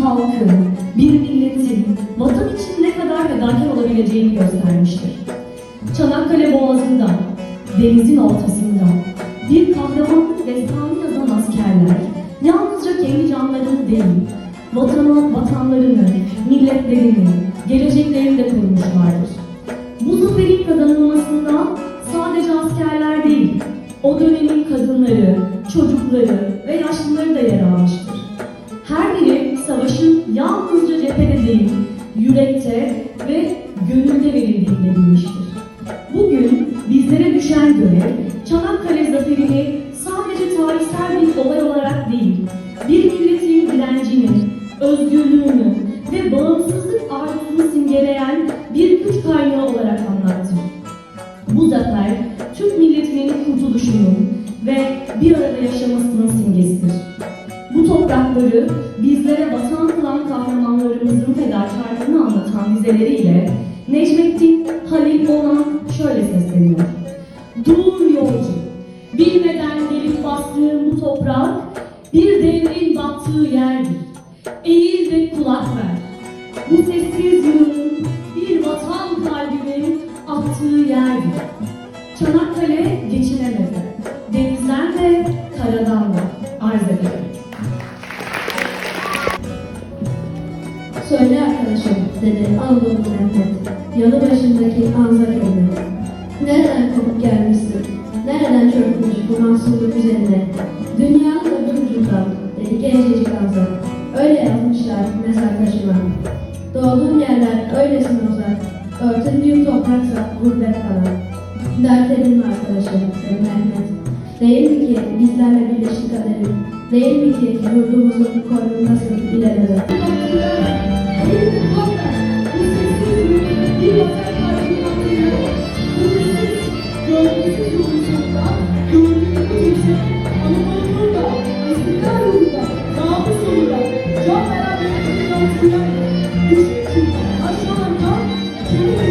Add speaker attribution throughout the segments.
Speaker 1: halkın, bir milletin vatan için ne kadar fedakar olabileceğini göstermiştir. Çanakkale Boğazı'nda, denizin ortasında bir kahramanlık destanı yazan askerler yalnızca kendi canlarını değil, vatanı, vatanlarını, milletlerini, geleceklerini de korumuşlardır. Bu zaferin kazanılmasında sadece askerler değil, o dönemin kadınları, çocukları yalnızca cephede değil, yürekte ve gönülde verildiğini bilmiştir. Bugün bizlere düşen görev, Çanakkale zaferini sadece tarihsel bir olay olarak değil, bir milletin direncini, özgürlüğünü ve bağımsızlık arzusunu simgeleyen bir güç kaynağı olarak anlattı. Bu zafer, Türk milletinin kurtuluşunun ve bir arada yaşamasının simgesidir. Toprakları bizlere vatan kılan kahramanlarımızın fedakarlığını anlatan dizeleriyle Necmettin Halil Onan şöyle sesleniyor. Dur yolcu, bilmeden gelip bastığın bu toprak bir devrin battığı yerdir. Eğil ve kulak ver. Bu sessiz yığının bir vatan kalbinin attığı yerdir. Çanakkale
Speaker 2: Söyle arkadaşım, dedi Anadolu Mehmet. Yanı başındaki Anzak Emre. Nereden kopup gelmişsin? Nereden çökmüş bu mahsulluk üzerine? Dünyanın öbür ucundan, dedi gencecik Anzak. Öyle yazmışlar mezar taşına. Doğduğum yerler öylesine uzak. Örtündüğüm topraksa gurbet kalan. Dert edinme arkadaşım. Değil mi ki bizlerle birleşik kaderim? Değil mi ki yurdumuzun koynundasın ileride?
Speaker 3: Bütün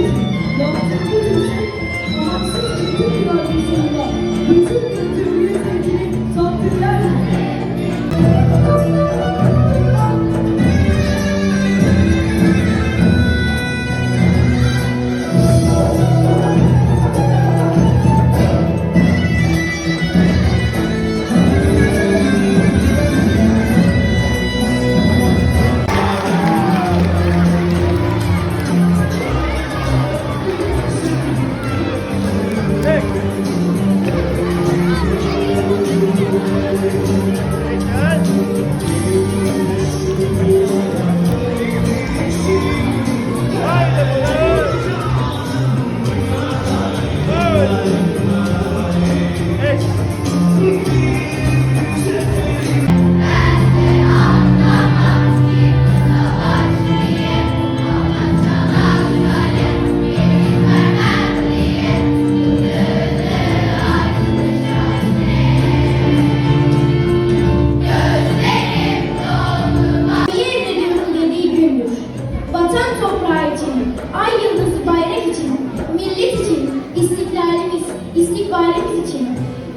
Speaker 4: için, ay yıldızı bayrak için, millet için, istiklalimiz, istikbalimiz için,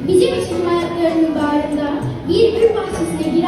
Speaker 4: bizim için hayatlarının bağrında bir gül bahçesine gibi